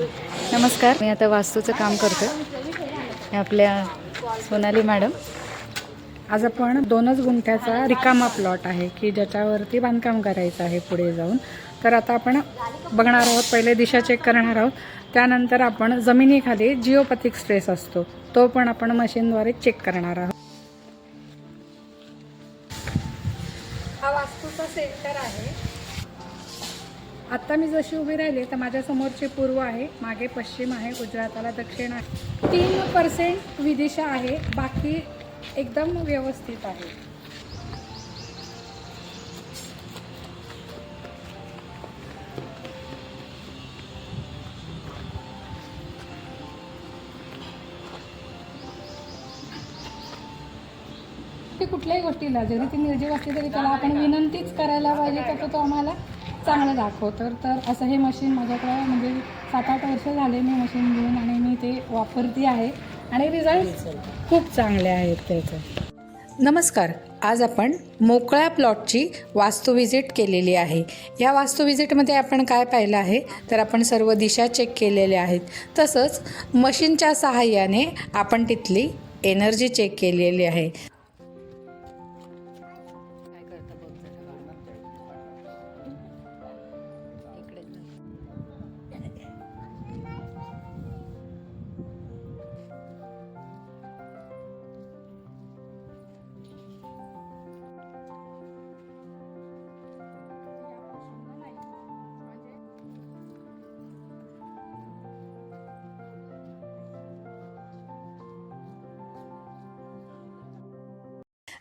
नमस्कार मी आता वास्तूचं काम करते आपल्या सोनाली मॅडम. आज आपण दोनच गुंठ्याचा रिकामा प्लॉट आहे की ज्याच्यावरती बांधकाम करायचं आहे पुढे जाऊन. तर आता आपण बघणार आहोत पहिले दिशा चेक करणार आहोत. त्यानंतर आपण जमिनीखाली जिओपॅथिक स्ट्रेस असतो तो पण आपण मशीनद्वारे चेक करणार आहोत. हा वास्तूचा सेंटर आहे. आता मी जशी उभी राहिली तर माझ्या समोरचे पूर्व आहे मागे पश्चिम आहे गुजराताला दक्षिण आहे. तीन पर्सेंट विदिशा आहे बाकी एकदम व्यवस्थित आहे. ती कुठल्याही गोष्टीला जरी ती निर्जीव असली तरी त्याला आपण विनंतीच करायला पाहिजे तर तो आम्हाला चांगलं दाखवतं तर तर असं हे मशीन माझ्याकडे म्हणजे सात आठ वर्ष झाले मी मशीन घेऊन आणि मी ते वापरते आहे. आणि रिझल्ट खूप चांगले आहेत त्याचं. नमस्कार. आज आपण मोकळ्या प्लॉटची वास्तू व्हिजिट केलेली आहे. या वास्तू व्हिजिटमध्ये आपण काय पाहिलं आहे? तर आपण सर्व दिशा चेक केलेल्या आहेत. तसंच मशीनच्या सहाय्याने आपण तिथली एनर्जी चेक केलेली आहे.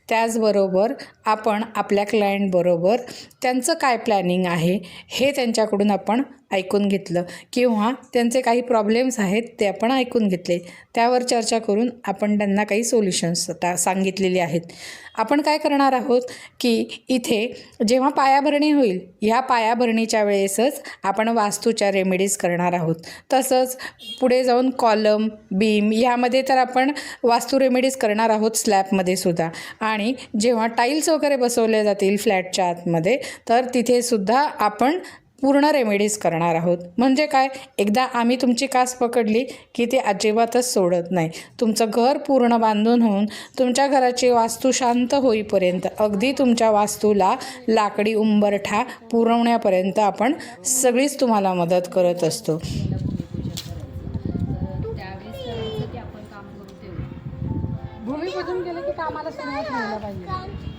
त्याचबरोबर आपण आपल्या क्लायंटबरोबर त्यांचं काय प्लॅनिंग आहे हे त्यांच्याकडून आपण ऐकून घेतलं किंवा त्यांचे काही प्रॉब्लेम्स आहेत ते आपण ऐकून घेतले. त्यावर चर्चा करून आपण त्यांना काही सोल्युशन्स ता सांगितलेली आहेत. आपण काय करणार आहोत की इथे जेव्हा पायाभरणी होईल ह्या पायाभरणीच्या वेळेसच आपण वास्तूच्या रेमेडीज करणार आहोत. तसंच पुढे जाऊन कॉलम बीम ह्यामध्ये तर आपण वास्तू रेमेडीज करणार आहोत स्लॅबमध्ये सुद्धा. आणि जेव्हा टाईल्स वगैरे बसवले जातील फ्लॅटच्या आतमध्ये तर तिथे सुद्धा आपण पूर्ण रेमेडीज करणार आहोत. म्हणजे काय? एकदा आम्ही तुमची कास पकडली की ते अजिबातच सोडत नाही. तुमचं घर पूर्ण बांधून होऊन तुमच्या घराची वास्तू शांत होईपर्यंत अगदी तुमच्या वास्तूला लाकडी उंबरठा पुरवण्यापर्यंत आपण सगळीच तुम्हाला मदत करत असतो. भूमिपूजन केलं की कामाला सुरुवात व्हायला पाहिजे.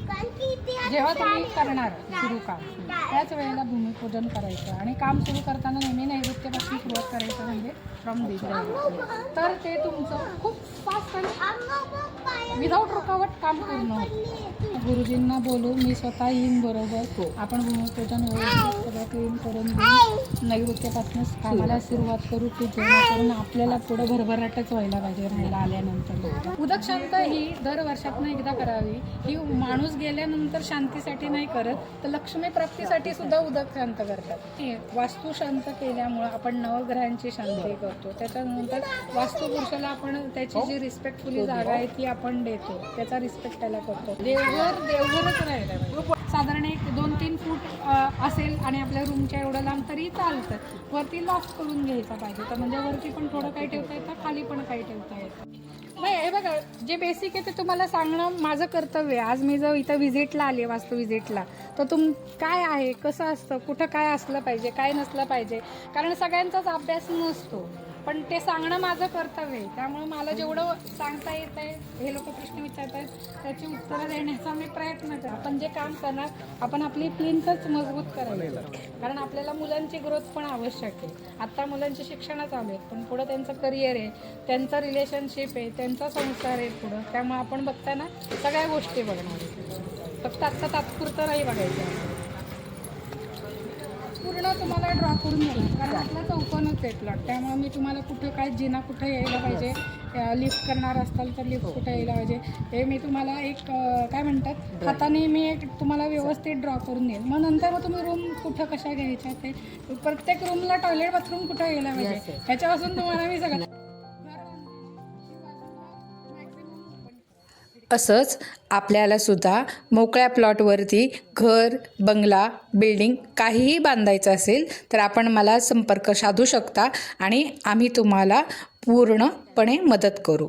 जेव्हा तुम्ही करणार सुरू काम त्याच वेळेला भूमिपूजन करायचं आणि काम सुरू करताना नेहमी नैऋत्यपासून सुरुवात करायचं म्हणजे फ्रॉम दिग्रह तर ते तुमचं खूप फास्ट आणि विदाऊट रुकावट काम पूर्ण होतं. गुरुजींना बोलू मी स्वतः येईन बरोबर. आपण भूमिपूजन व्यवस्थित सगळं क्लीन करून घेऊ नैऋत्यपासून कामाला सुरुवात करू की जेणेकरून आपल्याला पुढे भरभराटच व्हायला पाहिजे राहायला आल्यानंतर. उदक शांत ही दर वर्षातनं एकदा करावी. ही माणूस गेल्यानंतर शांतीसाठी नाही करत तर लक्ष्मी प्राप्तीसाठी सुद्धा उदक शांत करतात. वास्तू शांत केल्यामुळं आपण नवग्रहांची शांती करतो. त्याच्यानंतर वास्तुपुरुषाला आपण त्याची जी रिस्पेक्टफुली जागा आहे ती आपण देतो. त्याचा रिस्पेक्ट त्याला करतो. देवघर देवघरच राहिलं साधारण एक दोन तीन फूट असेल आणि आपल्या रूमच्या एवढं लांब तरी चालतं. वरती लॉक करून घ्यायचा पाहिजे. तर म्हणजे वरती पण थोडं काही ठेवता येतं खाली पण काही ठेवता येतं. बघा जे बेसिक आहे ते तुम्हाला सांगणं माझं कर्तव्य आहे. आज मी जर इथं व्हिजिटला आले वास्तू व्हिजिटला तर तुम काय आहे कसं असतं कुठं काय असलं पाहिजे काय नसलं पाहिजे? कारण सगळ्यांचाच अभ्यास नसतो. पण ते सांगणं माझं कर्तव्य आहे. त्यामुळे मला जेवढं सांगता येत आहे हे लोक प्रश्न विचारत आहेत त्याची उत्तरं देण्याचा मी प्रयत्न करतो. आपण जे काम करणार आपण आपली प्लिंथच मजबूत करायला कारण आपल्याला मुलांची ग्रोथ पण आवश्यक आहे. आत्ता मुलांचे शिक्षणं चालू आहेत पण पुढं त्यांचं करिअर आहे त्यांचं रिलेशनशिप आहे त्यांचा संसार आहे पुढं. त्यामुळे आपण बघताना सगळ्या गोष्टी बघणार फक्त आत्ता तात्पुरतं नाही बघायचं. पूर्ण तुम्हाला ड्रॉ करून देणार कारण आपला चौकोनच आहे प्लॉट त्यामुळे मी तुम्हाला कुठं काय जिना कुठं यायला पाहिजे लिफ्ट करणार असाल तर लिफ्ट कुठं यायला पाहिजे हे मी तुम्हाला एक काय म्हणतात हाताने मी एक तुम्हाला व्यवस्थित ड्रॉ करून देईल मग नंतर मग तुम्ही रूम कुठं कशा घ्यायच्या ते प्रत्येक रूमला टॉयलेट बाथरूम कुठं यायला पाहिजे ह्याच्यापासून तुम्हाला मी सगळं असंच आपल्याला सुद्धा मोकळ्या प्लॉटवरती घर बंगला बिल्डिंग काहीही बांधायचं असेल तर आपण मला संपर्क साधू शकता आणि आम्ही तुम्हाला पूर्णपणे मदत करू.